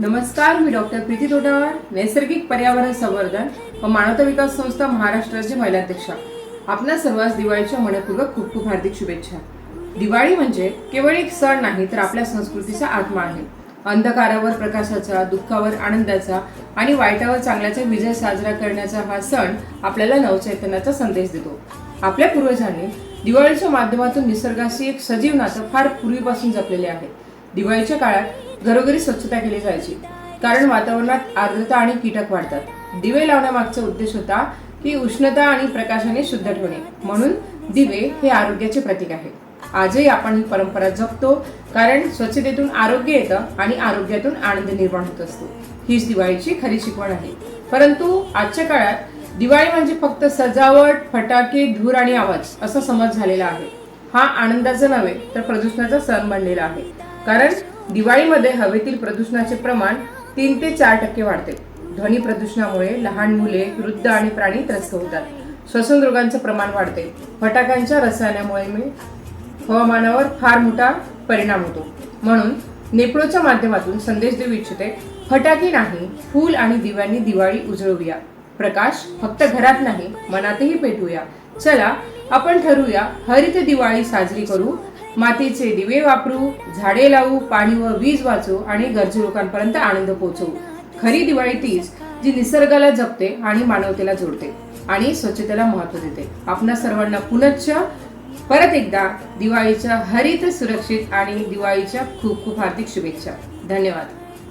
नमस्कार मी डॉक्टर प्रीती तोटावर नैसर्गिक पर्यावरण संवर्धन व मानवता विकास संस्था महाराष्ट्राचे महिलाध्यक्षा आपणा सर्वांस दिवाळीच्या मनपूर्वक खूप खूप हार्दिक शुभेच्छा. दिवाळी म्हणजे केवळ एक सण नाही तर आपल्या संस्कृतीचा आत्मा आहे. अंधकारावर प्रकाशाचा दुःखावर आनंदाचा आणि वाईटावर चांगल्याचा विजय साजरा करण्याचा हा सण आपल्याला नवचैतन्याचा संदेश देतो. आपल्या पूर्वजांनी दिवाळीच्या माध्यमातून निसर्गाशी एक सजीव नातं फार पूर्वीपासून जपलेले आहे. दिवाळीच्या काळात घरोघरी स्वच्छता केली जायची. कारण वातावरणात आर्द्रता आणि कीटक वाढतात. दिवे लावण्यामागचा उद्देश होता की उष्णता आणि प्रकाशाने शुद्ध ठेवणे. म्हणून दिवे हे आरोग्याचे प्रतीक आहे. आजही आपण ही परंपरा जपतो कारण स्वच्छतेतून आरोग्य येतं आणि आरोग्यातून आनंद निर्माण होत असतो. हीच दिवाळीची खरी शिकवण आहे. परंतु आजच्या काळात दिवाळी म्हणजे फक्त सजावट फटाके धूर आणि आवाज असा समज झालेला आहे. हा आनंदाचा नव्हे तर प्रदूषणाचा सण बनलेला आहे. कारण दिवाळीमध्ये हवेतील प्रदूषणाचे प्रमाण तीन ते चार टक्के वाढते. ध्वनी प्रदूषणामुळे लहान मुले वृद्ध आणि प्राणी त्रस्त होतात. श्वसन रोगांचं प्रमाण वाढते. फटाक्यांच्या रसायनामुळे मी हवामानावर फार मोठा परिणाम होतो. म्हणून नेपळोच्या माध्यमातून संदेश देऊ इच्छिते फटाके नाही फूल आणि दिव्यांनी दिवाळी उजळवूया. प्रकाश फक्त घरात नाही मनातही पेटूया. चला आपण ठरवूया हरित दिवाळी साजरी करू मातीचे दिवे वापरू झाडे लावू पाणी व वीज वाचू आणि गरजू लोकांपर्यंत आनंद पोहोचवू. खरी दिवाळी तीच जी निसर्गाला जपते आणि मानवतेला जोडते आणि स्वच्छतेला महत्त्व देते. आपणा सर्वांना पुनश्च परत एकदा दिवाळीच्या हरित सुरक्षित आणि दिवाळीच्या खूप खूप हार्दिक शुभेच्छा. धन्यवाद.